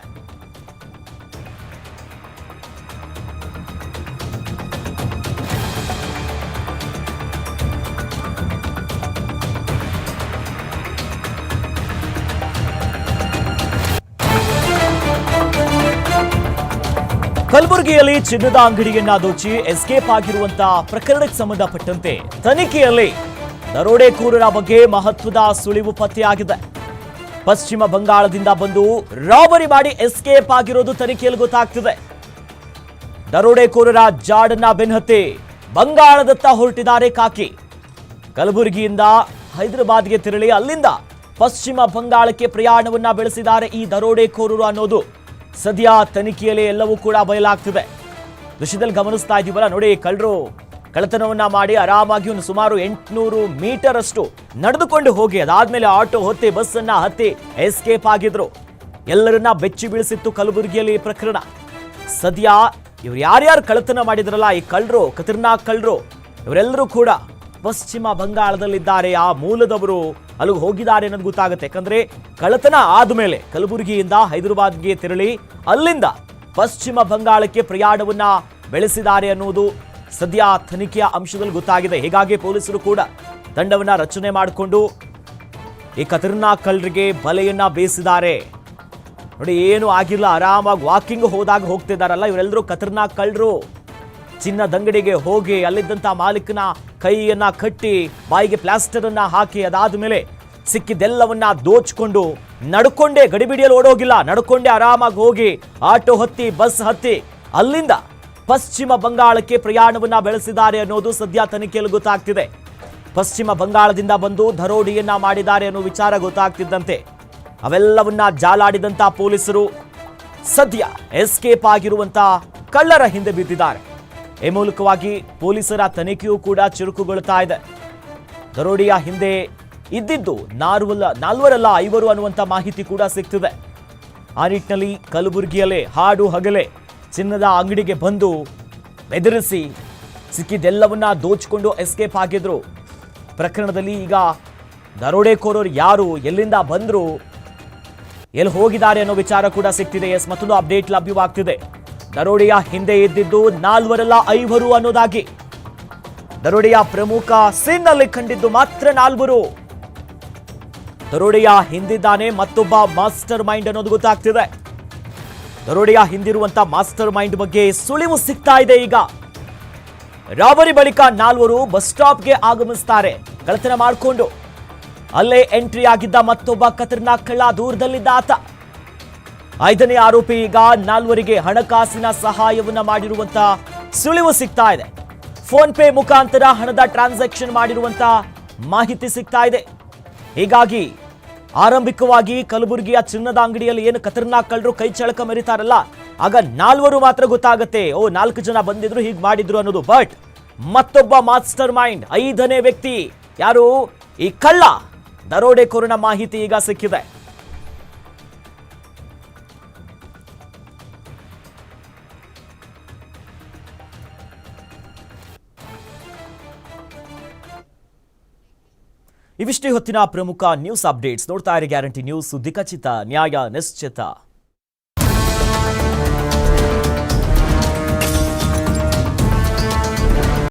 ಕಲಬುರಗಿಯಲ್ಲಿ ಚಿನ್ನದ ಅಂಗಡಿಯನ್ನ ದೋಚಿ ಎಸ್ಕೇಪ್ ಆಗಿರುವಂತಹ ಪ್ರಕರಣಕ್ಕೆ ಸಂಬಂಧಪಟ್ಟಂತೆ ತನಿಖೆಯಲ್ಲಿ ದರೋಡೆಕೋರರ ಬಗ್ಗೆ ಮಹತ್ವದ ಸುಳಿವು ಪತ್ತೆಯಾಗಿದೆ. ಪಶ್ಚಿಮ ಬಂಗಾಳದಿಂದ ಬಂದು ರಾಬರಿ ಮಾಡಿ ಎಸ್ಕೇಪ್ ಆಗಿರೋದು ತನಿಖೆಯಲ್ಲಿ ಗೊತ್ತಾಗ್ತಿದೆ. ದರೋಡೆಕೋರರ ಜಾಡನ್ನ ಬೆನ್ನತ್ತಿ ಬಂಗಾಳದತ್ತ ಹೊರಟಿದ್ದಾರೆ ಕಾಕಿ. ಕಲಬುರಗಿಯಿಂದ ಹೈದರಾಬಾದ್ಗೆ ತೆರಳಿ ಅಲ್ಲಿಂದ ಪಶ್ಚಿಮ ಬಂಗಾಳಕ್ಕೆ ಪ್ರಯಾಣವನ್ನ ಬೆಳೆಸಿದ್ದಾರೆ ಈ ದರೋಡೆಕೋರರು ಅನ್ನೋದು. ಸದ್ಯ ತನಿಖೆಯಲ್ಲಿ ಎಲ್ಲವೂ ಕೂಡ ಬಯಲಾಗ್ತಿದೆ. ದೃಶ್ಯದಲ್ಲಿ ಗಮನಿಸ್ತಾ ಇದೀವಲ್ಲ, ನೋಡಿ, ಕಳ್ಳರು ಕಳ್ಳತನವನ್ನ ಮಾಡಿ ಆರಾಮಾಗಿ ಒಂದು ಸುಮಾರು ಎಂಟುನೂರು ಮೀಟರ್ ಅಷ್ಟು ನಡೆದುಕೊಂಡು ಹೋಗಿ, ಅದಾದ್ಮೇಲೆ ಆಟೋ ಹೊತ್ತಿ ಬಸ್ ಅನ್ನ ಹತ್ತಿ ಎಸ್ಕೇಪ್ ಆಗಿದ್ರು. ಎಲ್ಲರನ್ನ ಬೆಚ್ಚಿ ಬೀಳಿಸಿತ್ತು ಕಲಬುರಗಿಯಲ್ಲಿ ಈ ಪ್ರಕರಣ. ಸದ್ಯ ಇವ್ರು ಯಾರ್ಯಾರು ಕಳ್ಳತನ ಮಾಡಿದ್ರಲ್ಲ, ಈ ಕಳ್ಳರು ಖತರ್ನಾಕ್ ಕಳ್ಳರು, ಇವರೆಲ್ಲರೂ ಕೂಡ ಪಶ್ಚಿಮ ಬಂಗಾಳದಲ್ಲಿದ್ದಾರೆ. ಆ ಮೂಲದವರು ಅಲ್ಲಿಗೆ ಹೋಗಿದ್ದಾರೆ ಅನ್ನೋದು ಗೊತ್ತಾಗುತ್ತೆ. ಯಾಕಂದ್ರೆ ಕಳ್ಳತನ ಆದ್ಮೇಲೆ ಕಲಬುರಗಿಯಿಂದ ಹೈದರಾಬಾದ್ಗೆ ತೆರಳಿ ಅಲ್ಲಿಂದ ಪಶ್ಚಿಮ ಬಂಗಾಳಕ್ಕೆ ಪ್ರಯಾಣವನ್ನ ಬೆಳೆಸಿದ್ದಾರೆ ಅನ್ನೋದು ಸದ್ಯ ತನಿಖೆಯ ಅಂಶದಲ್ಲಿ ಗೊತ್ತಾಗಿದೆ. ಹೀಗಾಗಿ ಪೊಲೀಸರು ಕೂಡ ತಂಡವನ್ನ ರಚನೆ ಮಾಡಿಕೊಂಡು ಈ ಕತರ್ನಾ ಕಳ್ಳರಿಗೆ ಬಲೆಯನ್ನ ಬೇಯಿಸಿದ್ದಾರೆ ನೋಡಿ, ಏನು ಆಗಿಲ್ಲ. ಆರಾಮಾಗಿ ವಾಕಿಂಗ್ ಹೋದಾಗ ಹೋಗ್ತಿದಾರಲ್ಲ, ಇವರೆಲ್ಲರೂ ಖತರ್ನಾಕ್ ಕಳ್ಳರು. ಚಿನ್ನದಂಗಡಿಗೆ ಹೋಗಿ ಅಲ್ಲಿದ್ದಂಥ ಮಾಲೀಕನ ಕೈಯನ್ನ ಕಟ್ಟಿ, ಬಾಯಿಗೆ ಪ್ಲಾಸ್ಟರ್ ಅನ್ನ ಹಾಕಿ ಅದಾದ ಮೇಲೆ ಸಿಕ್ಕಿದ್ದೆಲ್ಲವನ್ನ ದೋಚ್ಕೊಂಡು ನಡ್ಕೊಂಡೇ, ಗಡಿಬಿಡಿಯಲ್ಲಿ ಓಡೋಗಿಲ್ಲ. ನಡ್ಕೊಂಡೇ ಆರಾಮಾಗಿ ಹೋಗಿ ಆಟೋ ಹತ್ತಿ, ಬಸ್ ಹತ್ತಿ, ಅಲ್ಲಿಂದ ಪಶ್ಚಿಮ ಬಂಗಾಳಕ್ಕೆ ಪ್ರಯಾಣವನ್ನ ಬೆಳೆಸಿದ್ದಾರೆ ಅನ್ನೋದು ಸದ್ಯ ತನಿಖೆಯಲ್ಲಿ ಗೊತ್ತಾಗ್ತಿದೆ. ಪಶ್ಚಿಮ ಬಂಗಾಳದಿಂದ ಬಂದು ದರೋಡಿಯನ್ನ ಮಾಡಿದ್ದಾರೆ ಅನ್ನೋ ವಿಚಾರ ಗೊತ್ತಾಗ್ತಿದ್ದಂತೆ. ಅವೆಲ್ಲವನ್ನ ಜಾಲಾಡಿದಂತ ಪೊಲೀಸರು ಸದ್ಯ ಎಸ್ಕೇಪ್ ಆಗಿರುವಂತ ಕಳ್ಳರ ಹಿಂದೆ ಬಿದ್ದಿದ್ದಾರೆ. ಈ ಮೂಲಕವಾಗಿ ಪೊಲೀಸರ ತನಿಖೆಯೂ ಕೂಡ ಚುರುಕುಗೊಳ್ತಾ ಇದೆ. ದರೋಡಿಯ ಹಿಂದೆ ಇದ್ದಿದ್ದು ನಾಲ್ವಲ್ಲ ನಾಲ್ವರಲ್ಲ ಐವರು ಅನ್ನುವಂಥ ಮಾಹಿತಿ ಕೂಡ ಸಿಗ್ತಿದೆ. ಆ ನಿಟ್ಟಿನಲ್ಲಿ ಕಲಬುರಗಿಯಲ್ಲೇ ಹಾಡು ಹಗಲೆ ಚಿನ್ನದ ಅಂಗಡಿಗೆ ಬಂದು ಬೆದರಿಸಿ ಸಿಕ್ಕಿದ್ದೆಲ್ಲವನ್ನ ದೋಚಿಕೊಂಡು ಎಸ್ಕೇಪ್ ಆಗಿದ್ರು. ಪ್ರಕರಣದಲ್ಲಿ ಈಗ ದರೋಡೆಕೋರರು ಯಾರು, ಎಲ್ಲಿಂದ ಬಂದ್ರು, ಎಲ್ಲಿ ಹೋಗಿದ್ದಾರೆ ಅನ್ನೋ ವಿಚಾರ ಕೂಡ ಸಿಗ್ತಿದೆ. ಎಸ್ ಮತ್ತೊಂದು ಅಪ್ಡೇಟ್ ಲಭ್ಯವಾಗ್ತಿದೆ. ದರೋಡೆಯ ಹಿಂದೆ ಇದ್ದಿದ್ದು ನಾಲ್ವರಲ್ಲ ಐವರು ಅನ್ನೋದಾಗಿ. ದರೋಡೆಯ ಪ್ರಮುಖ ಸೀನ್ನಲ್ಲಿ ಕಂಡಿದ್ದು ಮಾತ್ರ ನಾಲ್ವರು. ದರೋಡೆಯ ಹಿಂದಿದ್ದಾನೆ ಮತ್ತೊಬ್ಬ ಮಾಸ್ಟರ್ ಮೈಂಡ್ ಅನ್ನೋದು ಗೊತ್ತಾಗ್ತಿದೆ. ದರೋಡೆಯ ಹಿಂದಿರುವಂತ ಮಾಸ್ಟರ್ ಮೈಂಡ್ ಬಗ್ಗೆ ಸುಳಿವು ಸಿಗ್ತಾ ಇದೆ ಈಗ. ರಾಬರಿ ಬಳಿಕ ನಾಲ್ವರು ಬಸ್ ಸ್ಟಾಪ್ಗೆ ಆಗಮಿಸ್ತಾರೆ. ಕಳತನ ಮಾಡಿಕೊಂಡು. ಅಲ್ಲೇ ಎಂಟ್ರಿ ಆಗಿದ್ದ ಮತ್ತೊಬ್ಬ ಖತರ್ನಾಕ್ ಕಳ್ಳ ದೂರದಲ್ಲಿದ್ದ ಆತ. ಐದನೇ ಆರೋಪಿ ಈಗ ನಾಲ್ವರಿಗೆ ಹಣಕಾಸಿನ ಸಹಾಯವನ್ನ ಮಾಡಿರುವಂತ ಸುಳಿವು ಸಿಗ್ತಾ ಇದೆ. ಫೋನ್ ಪೇ ಮುಖಾಂತರ ಹಣದ ಟ್ರಾನ್ಸಾಕ್ಷನ್ ಮಾಡಿರುವಂತ ಮಾಹಿತಿ ಸಿಗ್ತಾ ಇದೆ. ಹೀಗಾಗಿ ಆರಂಭಿಕವಾಗಿ ಕಲಬುರಗಿಯ ಚಿನ್ನದ ಅಂಗಡಿಯಲ್ಲಿ ಏನು ಖತರ್ನಾಕ್ ಕಳ್ಳರು ಕೈ ಚಳಕ ಮರಿತಾರಲ್ಲ, ಆಗ ನಾಲ್ವರು ಮಾತ್ರ ಗೊತ್ತಾಗತ್ತೆ, ಓ, ನಾಲ್ಕು ಜನ ಬಂದಿದ್ರು, ಹೀಗೆ ಮಾಡಿದ್ರು ಅನ್ನೋದು. ಬಟ್ ಮತ್ತೊಬ್ಬ ಮಾಸ್ಟರ್ ಮೈಂಡ್, ಐದನೇ ವ್ಯಕ್ತಿ, ಯಾರು? ಈ ಕಳ್ಳ. ದರೋಡೆಕೋರನ ಮಾಹಿತಿ ಈಗ ಸಿಕ್ಕಿದೆ. ಇವಿಷ್ಟೇ ಹೊತ್ತಿನ ಪ್ರಮುಖ ನ್ಯೂಸ್ ಅಪ್ಡೇಟ್ಸ್ ನೋಡ್ತಾ ಇರಿ ಗ್ಯಾರಂಟಿ ನ್ಯೂಸ್. ಸುದ್ದಿ ಖಚಿತ ನ್ಯಾಯ ನಿಶ್ಚಿತ.